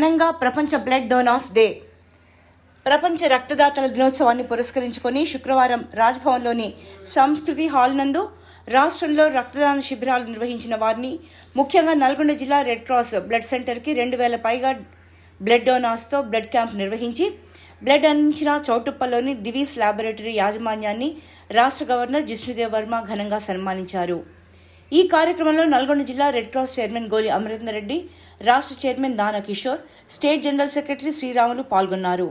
ఘనంగా ప్రపంచ blood donors day. ప్రపంచ రక్తదాతల దినోత్సవాన్ని పురస్కరించుకొని శుక్రవారం రాజ్భవన్లోని సంస్కృతి హాల్ నందు రాష్ట్రంలో రక్తదాన శిబిరాలు నిర్వహించిన వారిని ముఖ్యంగా నల్గొండ జిల్లా రెడ్ క్రాస్ బ్లడ్ సెంటర్కి రెండు వేల పైగా బ్లడ్ డోనార్స్తో బ్లడ్ క్యాంప్ నిర్వహించి బ్లడ్ అందించిన చౌటుప్పల్లోని దివీస్ ల్యాబొరేటరీ యాజమాన్యాన్ని రాష్ట్ర గవర్నర్ జిష్ణుదేవ్ వర్మ ఘనంగా సన్మానించారు. ఈ కార్యక్రమంలో నల్గొండ జిల్లా రెడ్ క్రాస్ చైర్మన్ గోలి అమరేందర్ రెడ్డి రాష్ట్ర chairman Nana Kishore state general secretary Sriramulu పాల్గొన్నారు.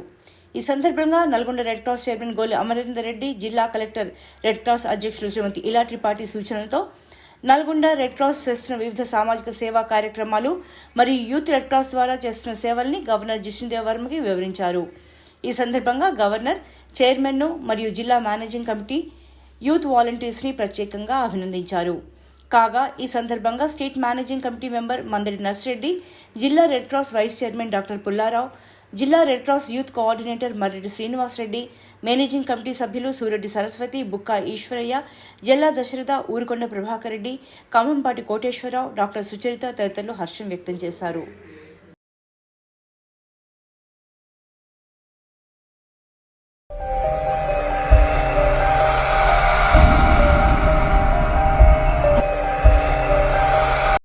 ఈ సందర్భంగా నల్గొండ రెడ్ క్రాస్ చైర్మన్ గోలి అమరేందర్ రెడ్డి జిల్లా కలెక్టర్ రెడ్ క్రాస్ అధ్యక్షులు శ్రీమతి ఇలా త్రిపాఠి సూచనలతో నల్గొండ రెడ్ క్రాస్ చేస్తున్న వివిధ సామాజిక సేవా కార్యక్రమాలు మరియు యూత్ రెడ్ క్రాస్ ద్వారా చేస్తున్న సేవల్ని గవర్నర్ జిష్ణుదేవ్ వర్మకి వివరించారు. ఈ సందర్భంగా గవర్నర్ చైర్మన్ను మరియు జిల్లా మేనేజింగ్ కమిటీ యూత్ వాలంటీర్స్ని ప్రత్యేకంగా అభినందించారు. కాగా ఈ సందర్భంగా state managing committee member Mandadi Narsireddy జిల్లా red cross vice chairman doctor Pullarao జిల్లా red cross youth coordinator Marreddy Srinivasareddy managing committee సభ్యులు సూరెడ్డి సరస్వతి బుక్కా ఈశ్వరయ్య జిల్లా దశరథ ఊరుకొండ ప్రభాకర్ రెడ్డి ఖమ్మంపాటి కోటేశ్వరరావు డాక్టర్ సుచరిత తదితరులు హర్షం వ్యక్తం చేశారు.